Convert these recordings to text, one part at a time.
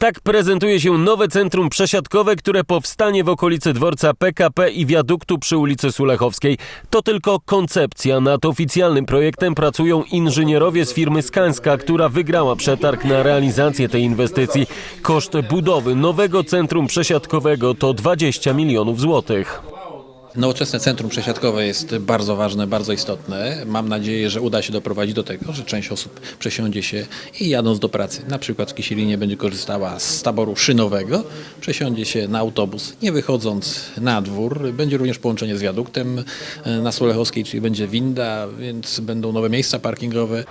Tak prezentuje się nowe centrum przesiadkowe, które powstanie w okolicy dworca PKP i wiaduktu przy ulicy Sulechowskiej. To tylko koncepcja. Nad oficjalnym projektem pracują inżynierowie z firmy Skanska, która wygrała przetarg na realizację tej inwestycji. Koszt budowy nowego centrum przesiadkowego to 20 milionów złotych. Nowoczesne centrum przesiadkowe jest bardzo ważne, bardzo istotne. Mam nadzieję, że uda się doprowadzić do tego, że część osób przesiądzie się i jadąc do pracy, na przykład w Kisielinie będzie korzystała z taboru szynowego, przesiądzie się na autobus, nie wychodząc na dwór. Będzie również połączenie z wiaduktem e, na Sulechowskiej, czyli będzie winda, więc będą nowe miejsca parkingowe.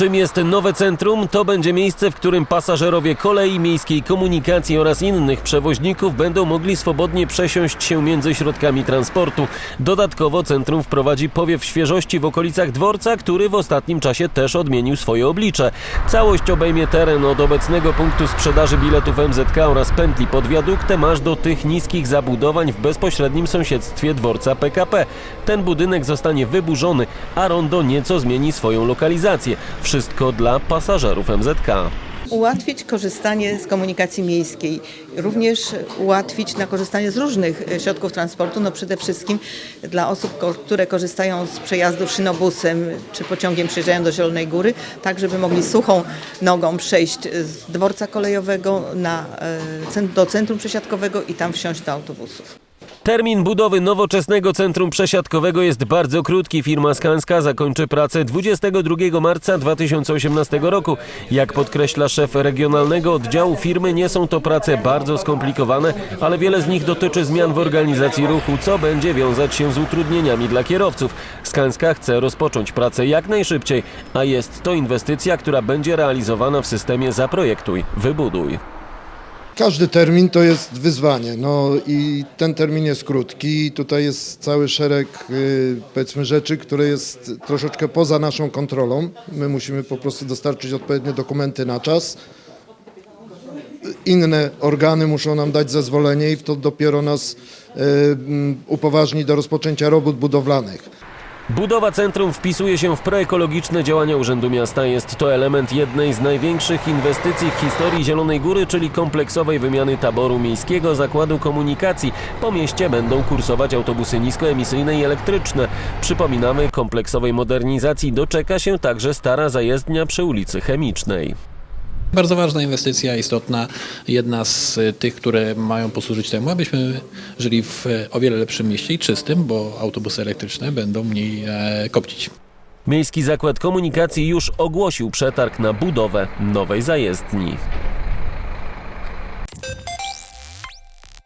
Czym jest nowe centrum? To będzie miejsce, w którym pasażerowie kolei, miejskiej komunikacji oraz innych przewoźników będą mogli swobodnie przesiąść się między środkami transportu. Dodatkowo centrum wprowadzi powiew świeżości w okolicach dworca, który w ostatnim czasie też odmienił swoje oblicze. Całość obejmie teren od obecnego punktu sprzedaży biletów MZK oraz pętli pod wiaduktem aż do tych niskich zabudowań w bezpośrednim sąsiedztwie dworca PKP. Ten budynek zostanie wyburzony, a rondo nieco zmieni swoją lokalizację. Wszystko dla pasażerów MZK. ułatwić korzystanie z komunikacji miejskiej, również ułatwić na korzystanie z różnych środków transportu, no przede wszystkim dla osób, które korzystają z przejazdu szynobusem czy pociągiem przyjeżdżają do Zielonej Góry, tak żeby mogli suchą nogą przejść z dworca kolejowego na, e, do centrum przesiadkowego i tam wsiąść do autobusów. Termin budowy nowoczesnego centrum przesiadkowego jest bardzo krótki. Firma Skanska zakończy pracę 22 marca 2018 roku. Jak podkreśla szef regionalnego oddziału firmy, nie są to prace bardzo skomplikowane, ale wiele z nich dotyczy zmian w organizacji ruchu, co będzie wiązać się z utrudnieniami dla kierowców. Skanska chce rozpocząć pracę jak najszybciej, a jest to inwestycja, która będzie realizowana w systemie Zaprojektuj, Wybuduj. Każdy termin to jest wyzwanie, no i ten termin jest krótki. Tutaj jest cały szereg y, powiedzmy rzeczy, które jest troszeczkę poza naszą kontrolą. My musimy po prostu dostarczyć odpowiednie dokumenty na czas. Inne organy muszą nam dać zezwolenie i to dopiero nas y, upoważni do rozpoczęcia robót budowlanych. Budowa centrum wpisuje się w proekologiczne działania Urzędu Miasta. Jest to element jednej z największych inwestycji w historii Zielonej Góry, czyli kompleksowej wymiany taboru miejskiego zakładu komunikacji. Po mieście będą kursować autobusy niskoemisyjne i elektryczne. Przypominamy, kompleksowej modernizacji doczeka się także stara zajezdnia przy ulicy Chemicznej. Bardzo ważna inwestycja, istotna, jedna z y, tych, które mają posłużyć temu, abyśmy żyli w e, o wiele lepszym mieście i czystym, bo autobusy elektryczne będą mniej e, kopcić. Miejski Zakład Komunikacji już ogłosił przetarg na budowę nowej zajezdni.